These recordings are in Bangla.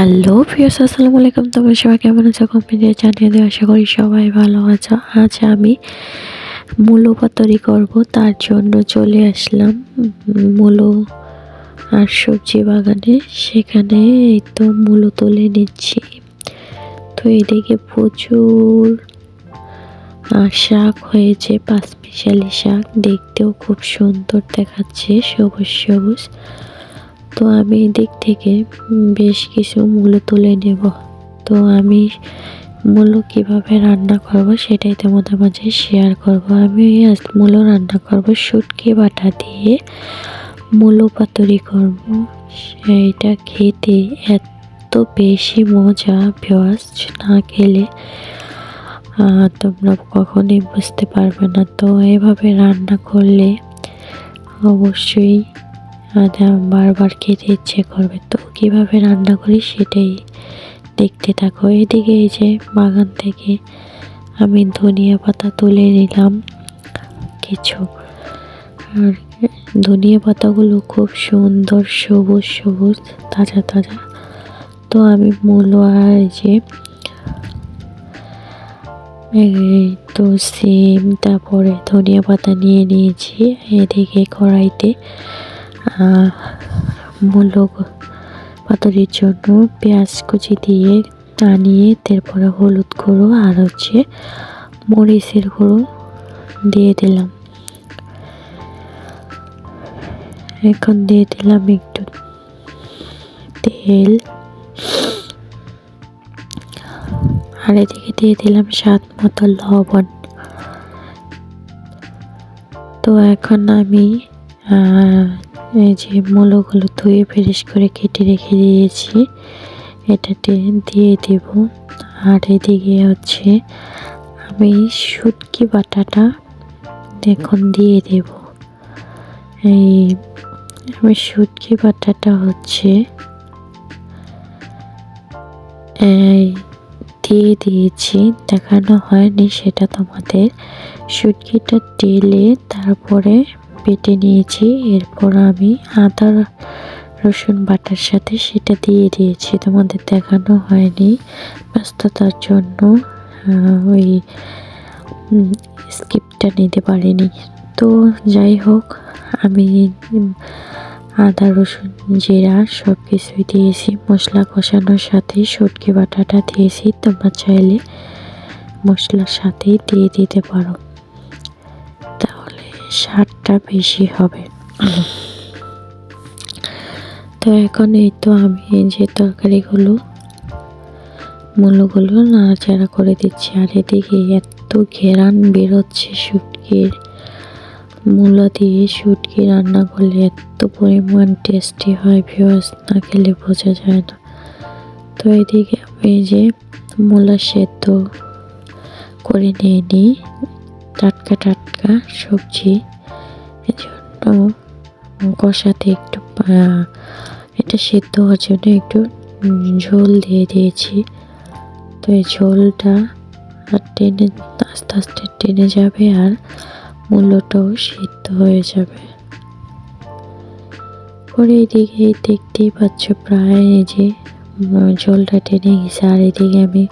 হ্যালো প্রিয় আসসালামু আলাইকুম। তোমরা সবাই কেমন আছো? কমেন্টে জানিয়ে দেওয়া আশা করি সবাই ভালো আছো। আজ আমি মূলো পাতরি করব। তার জন্য চলে আসলাম মূলো আর সবজি বাগানে। সেখানে এই তো মূলো তুলে নিচ্ছি। তো এদিকে প্রচুর শাক হয়েছে পাঁচমিশালি শাক। দেখতেও খুব সুন্দর দেখাচ্ছে, সবুজ সবুজ। তো আমি এদিক থেকে বেশ কিছু মূলো তুলে নেব। তো আমি মূলো কীভাবে রান্না করব সেটাই তোমাদের মাঝে শেয়ার করব। আমি মূলো রান্না করব শুটকি বাটা দিয়ে মূলো পাতুরি করব। সেইটা খেতে এত বেশি মজা পেঁয়াজ না খেলে তোমরা কখনোই বুঝতে পারবে না। তো এভাবে রান্না করলে অবশ্যই বারবার খেতে ইচ্ছে করবে। তো কীভাবে রান্না করি সেটাই দেখতে থাকো। এদিকে এই যে বাগান থেকে আমি ধনিয়া পাতা তুলে নিলাম কিছু। আর ধনিয়া পাতাগুলো খুব সুন্দর সবুজ সবুজ, তাজা তাজা। তো আমি মূল আর যে তো সিম তারপরে ধনিয়া পাতা নিয়ে নিয়েছি এদিকে কড়াইতে। আহ, মূলো পাতুরির জন্য পেঁয়াজ কুচি দিয়ে টানিয়ে তারপরে হলুদ গুঁড়ো আর হচ্ছে মরিচের গুঁড়ো দিয়ে দিলাম। এখন দিয়ে দিলাম একটু তেল। আর এদিকে দিয়ে দিলাম স্বাদ মতো লবণ। তো এখন আমি এই যে মূলগুলো ধুয়ে ফ্রেশ করে কেটে রেখে দিয়েছি। এটাতে দিয়ে দেব। আর এদিকে হচ্ছে আমি শুটকি বাটাটা এখন দিয়ে দেব। এই আমি শুটকি বাটাটা হচ্ছে এই দিয়ে দিয়েছি। দেখানো হয়নি সেটা তোমাদের। শুটকিটা টেলে তারপরে বেটে নিয়েছি। এরপর আমি আদা, রসুন বাটার সাথে সেটা দিয়ে দিয়েছি। তোমাদের দেখানো হয়নি ব্যস্ততার জন্য ওই স্কিপটা নিতে পারিনি। তো যাই হোক, আমি আদা, রসুন, জিরা সব কিছুই দিয়েছি। মশলা কষানোর সাথে শুটকি বাটাটা দিয়েছি। তোমরা চাইলে মশলার সাথেই দিয়ে দিতে পারো। স্বাদটা বেশি হবে। তো এখন এই তো আমি যে তরকারিগুলো মূলগুলো নাড়াচাড়া করে দিচ্ছি। আর এদিকে এত ঘেরান বেরোচ্ছে শুটকির মূলা দিয়ে। শুটকি রান্না করলে এত পরিমাণ টেস্টি হয় ভিউয়ার্স না খেলে বোঝা যায় না। তো এদিকে আমি যে মূলা সেদ্ধ করে নিয়ে নিই। টাটকা টাটকা সবজি। এজন্য কষাতে একটু এটা সেদ্ধ হওয়ার জন্য একটু ঝোল দিয়ে দিয়েছি। তো এই ঝোলটা আর টেনে, আস্তে আস্তে টেনে যাবে আর মূল্যটাও সিদ্ধ হয়ে যাবে। পরে এদিকে দেখতেই পাচ্ছ প্রায় এই যে ঝোলটা টেনে গেছে। আর এদিকে আমি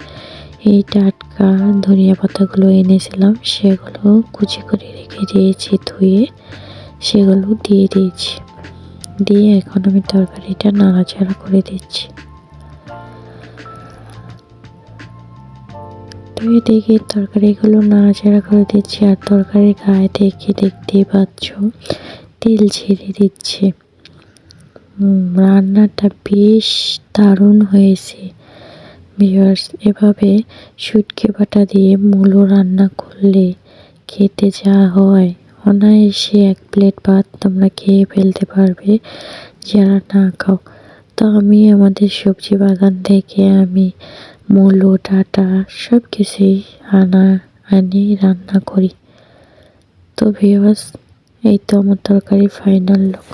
এই টাটকা ধনিয়া পাতাগুলো এনেছিলাম, সেগুলো কুচি করে রেখে দিয়েছি ধুয়ে, সেগুলো দিয়ে দিয়েছি। দিয়ে এখন আমি তরকারিটা নাড়াচাড়া করে দিচ্ছি। তো এদিকে তরকারিগুলো নাড়াচাড়া করে দিচ্ছি আর তরকারির গায়ে থেকে দেখতেই পাচ্ছ, তেল ছেড়ে দিচ্ছে। রান্নাটা বেশ দারুণ হয়েছে। ভিউয়ার্স এভাবে শুটকি বাটা দিয়ে মূলো রান্না করলে খেতে যা হয়। অনায়াসে এক প্লেট ভাত তোমরা খেয়ে ফেলতে পারবে, যারা না খাও। তো আমি আমাদের সবজি বাগান থেকে আমি মূলো, ডাটা সব কিছুই আনা, আনি, রান্না করি। তো ভিউয়ার্স এই তো আমার তরকারি ফাইনাল লুক